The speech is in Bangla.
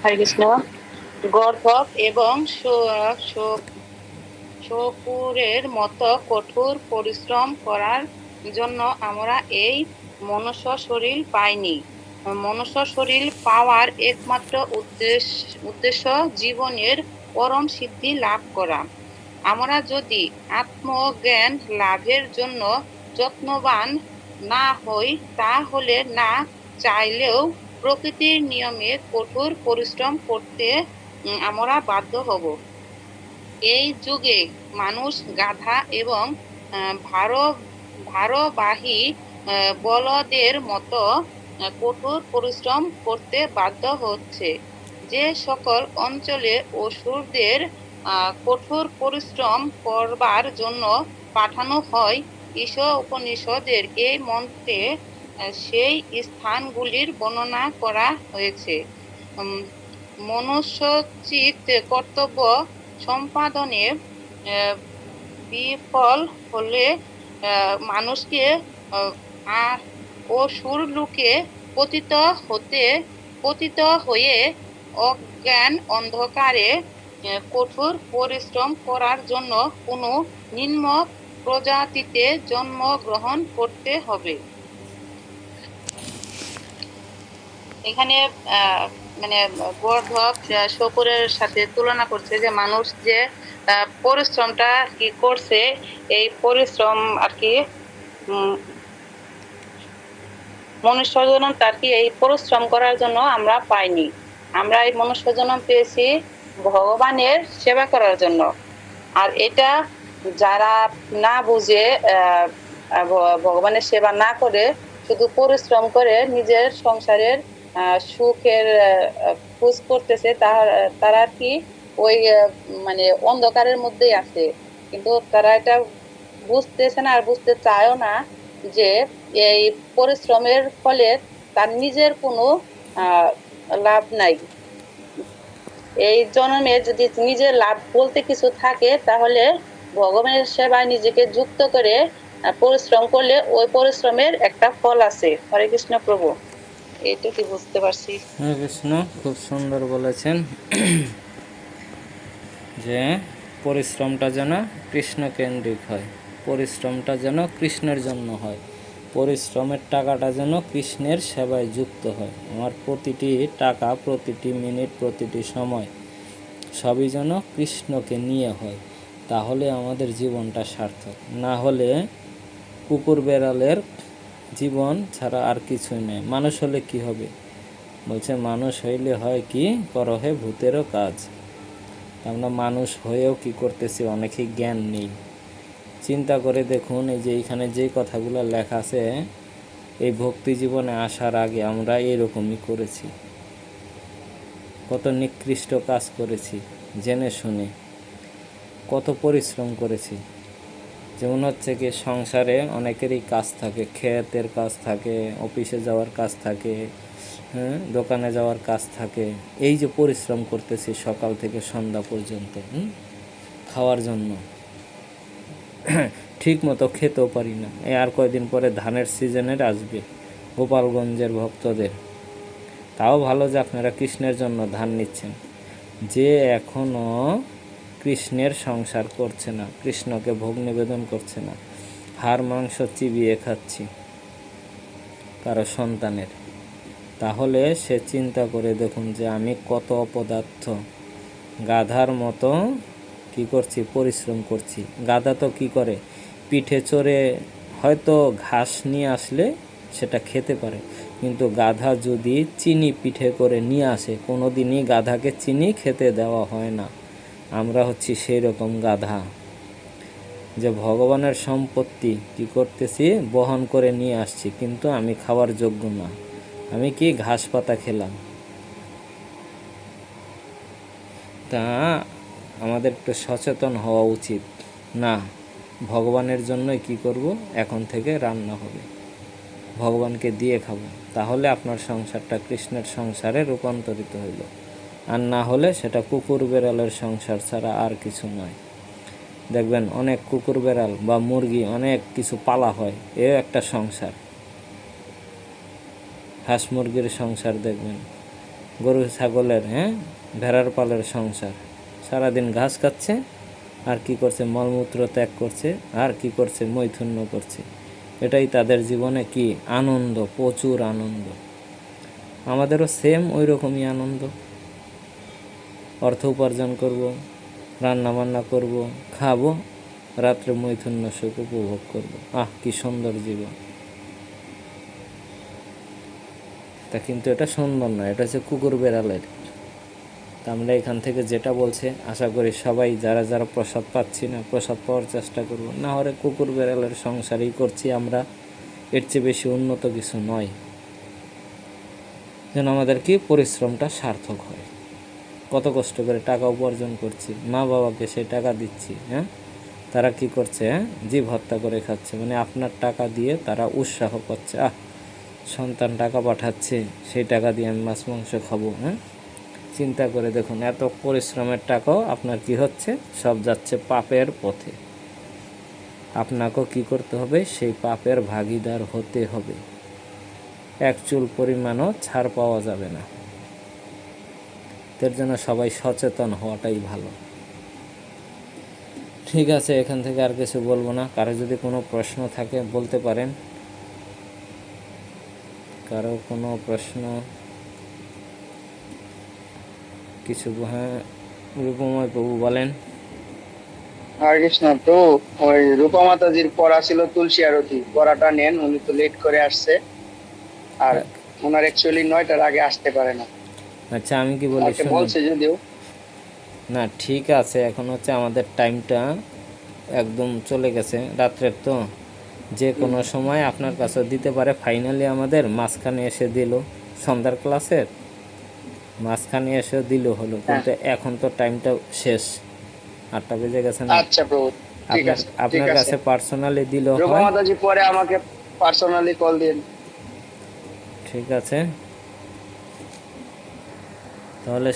হরে কৃষ্ণ। এবং মতো কঠোর পরিশ্রম করার জন্য আমরা এই মনুষ্য শরীর পাইনি। মনুষ্য শরীর পাওয়ার একমাত্র উদ্দেশ্য উদ্দেশ্য জীবনের পরম সিদ্ধি লাভ করা। আমরা যদি আত্মজ্ঞান লাভের জন্য যত্নবান না হই, তাহলে না চাইলেও প্রকৃতির নিয়মে কঠোর পরিশ্রম করতে আমরা বাধ্য হব। এই যুগে মানুষ গাধা এবং ভার, ভারবাহী বলদের মতো কঠোর পরিশ্রম করতে বাধ্য হচ্ছে। যে সকল অঞ্চলে অসুরদের কঠোর পরিশ্রম করবার জন্য পাঠানো হয় ঈশ্বর উপনিষদের এই মন্ত্রে সেই স্থানগুলির বর্ণনা করা হয়েছে। মনুষ্যচিত কর্তব্য সম্পাদনে বিফল হলে মানুষকে আহ, আ- অসুর লোকে পতিত হতে পতিত হয়ে অজ্ঞান অন্ধকারে কঠোর পরিশ্রম করার জন্য কোনো নিম্ন প্রজাতিতে জন্মগ্রহণ করতে হবে। এখানে মানে গর্ধব শকুরের সাথে তুলনা করছে যে মানুষ যে পরিশ্রমটা কি করছে এই পরিশ্রম আর কি উম, মনুষ্য জনম তার কি এই পরিশ্রম করার জন্য আমরা পাইনি। আমরা এই মনুষ্য জনম পেয়েছি ভগবানের সেবা করার জন্য। আর এটা যারা না বুঝে ভগবানের সেবা না করে শুধু পরিশ্রম করে নিজের সংসারের সুখের খোঁজ করতেছে তার তারা কি ওই মানে অন্ধকারের মধ্যেই আছে। কিন্তু তারা এটা বুঝতেছে না আর বুঝতে চায়ও না যে এই পরিশ্রমের ফলে তার নিজের কোনো লাভ নাই। এই জন্মে যদি নিজের লাভ বলতে কিছু থাকে, তাহলে ভগবানের সেবায় নিজেকে যুক্ত করে পরিশ্রম করলে ওই পরিশ্রমের একটা ফল আছে। হরে কৃষ্ণ প্রভু। এইটুকু বুঝতে পারছি? হরে কৃষ্ণ, খুব সুন্দর বলেছেন। যে পরিশ্রমটা যেন কৃষ্ণ কেন্দ্রিক হয়, পরিশ্রমটা যেন কৃষ্ণের জন্য হয়, পরিশ্রমের টাকাটা যেন কৃষ্ণের সেবায় যুক্ত হয়। আমার প্রতিটি টাকা, প্রতিটি মিনিট, প্রতিটি সময় সবই যেন কৃষ্ণকে নিয়ে হয়, তাহলে আমাদের জীবনটা সার্থক। না হলে কুকুর বেড়ালের জীবন ছাড়া আর কিছুই নেই। মানুষ হলে কি হবে? বলছে, মানুষ হইলে হয় কি? করহে ভূতেরও কাজ। আমরা মানুষ হয়েও কি করতেছি? অনেকেই জ্ঞান নেই। চিন্তা করে দেখুন, এই যে এইখানে যে কথাগুলো লেখা আছে, এই ভক্তি জীবনে আসার আগে আমরা এরকমই করেছি। কত নিকৃষ্ট কাজ করেছি, জেনে শুনে। কত পরিশ্রম করেছি। যেমন হচ্ছে কি সংসারে অনেকেরই কাজ থাকে ক্ষেতের কাজ থাকে, অফিসে যাওয়ার কাজ থাকে হ্যাঁ দোকানে যাওয়ার কাজ থাকে। এই যে পরিশ্রম করতেছি সকাল থেকে সন্ধ্যা পর্যন্ত খাওয়ার জন্য। ঠিক মতো খেতেও পারি না। এই আর কয়দিন পরে ধানের সিজনের আসবে গোপালগঞ্জের ভক্তদের। তাও ভালো যে আপনারা কৃষ্ণের জন্য ধান নিচ্ছেন। যে এখনও কৃষ্ণের সংসার করছে না, কৃষ্ণকে ভোগ নিবেদন করছে না। হাড়, মাংস চিবিয়ে খাচ্ছি কারও সন্তানের। তাহলে সে চিন্তা করে দেখুন যে আমি কত অপদার্থ। গাধার মতো কি করছি? পরিশ্রম করছি। গাধা তো কি করে? পিঠে চড়ে হয়তো ঘাস নিয়ে আসলে সেটা খেতে পারে। কিন্তু গাধা যদি চিনি পিঠে করে নিয়ে আসে কোনো দিনই গাধাকে চিনি খেতে দেওয়া হয় না। আমরা হচ্ছি সেই রকম গাধা। যে ভগবানের সম্পত্তি কি করতেছি, বহন করে নিয়ে আসছি, কিন্তু আমি খাওয়ার যোগ্য না। আমি কি ঘাস পাতা খেলাম? তা আমাদের একটু সচেতন হওয়া উচিত। না, ভগবানের জন্যই কি করব? এখন থেকে রান্না হবে। ভগবানকে দিয়ে খাব। তাহলে আপনার সংসারটা কৃষ্ণের সংসারে রূপান্তরিত হইল। আর না হলে সেটা কুকুর বেড়ালের সংসার ছাড়া আর কিছু নয়। দেখবেন অনেক কুকুর বেড়াল বা মুরগি অনেক কিছু পালা হয়, এও একটা সংসার। হাঁস মুরগির সংসার দেখবেন। গরু, ছাগলের হ্যাঁ? ভেড়ার পালের সংসার। সারাদিন ঘাস খাচ্ছে, আর কি করছে? মলমূত্র ত্যাগ করছে, আর কি করছে? মৈথুন্য করছে। এটাই তাদের জীবনে কি আনন্দ? প্রচুর আনন্দ। আমাদেরও সেম ওই রকমই আনন্দ। অর্থ উপার্জন করব, রান্নাবান্না করব, খাব, রাত্রে মৈথুন্য সুখ উপভোগ করব। আহ, কি সুন্দর জীবন। তা কিন্তু এটা সুন্দর নয়, এটা হচ্ছে কুকুর বেড়ালের। তা আমরা এখান থেকে যেটা বলছে, আশা করি সবাই যারা যারা প্রসাদ পাচ্ছি না, প্রসাদ পাওয়ার চেষ্টা করব। না হলে কুকুর বেড়ালের সংসারই করছি আমরা, এর চেয়ে বেশি উন্নত কিছু নয়। যেন আমাদের কি পরিশ্রমটা সার্থক হয়। কত কষ্ট করে টাকা উপার্জন করছি, মা বাবাকে সেই টাকা দিচ্ছি হ্যাঁ? তারা কি করছে হ্যাঁ? জীব হত্যা করে খাচ্ছে মানে আপনার টাকা দিয়ে তারা উৎসাহ করছে আহ, সন্তান টাকা পাঠাচ্ছে, সেই টাকা দিয়ে আমি মাছ, মাংস খাব হ্যাঁ? চিন্তা করে দেখুন, এত পরিশ্রমের টাকাও আপনার কি হচ্ছে? সব যাচ্ছে পাপের পথে। আপনাকেও কি করতে হবে? সেই পাপের ভাগিদার হতে হবে। এক চুল পরিমাণও ছাড় পাওয়া যাবে না। এর জন্য সবাই সচেতন হওয়াটাই ভালো। ঠিক আছে এখান থেকে আর কিছু বলব না। কারও যদি কোনো প্রশ্ন থাকে বলতে পারেন। কারও কোনো প্রশ্ন? কিছু হ্যাঁ রূপময় প্রভু বলেন। হরে কৃষ্ণ তো ওই রূপা মাতাজির পড়া ছিল তুলসী আরতি। পড়াটা নেন উনি তো লেট করে আসছে। আর ওনার অ্যাকচুয়ালি নয়টার আগে আসতে পারে না। আচ্ছা আমি কি বলি বলছে যদিও না ঠিক আছে এখন হচ্ছে আমাদের টাইমটা একদম চলে গেছে রাত্রের তো। যে কোনো সময় আপনার কাছে দিতে পারে। ফাইনালি আমাদের মাঝখানে এসে দিল সন্ধ্যার ক্লাসের। মাঝখানে এসে দিল হলো কিন্তু এখন তো টাইমটা শেষ। আটটা বেজে গেছে না? আচ্ছা প্রভু আপনার আপনার কাছে পার্সোনালি দিল হয়? পরে আমাকে পার্সোনালি কল দিন। ঠিক আছে। তাহলে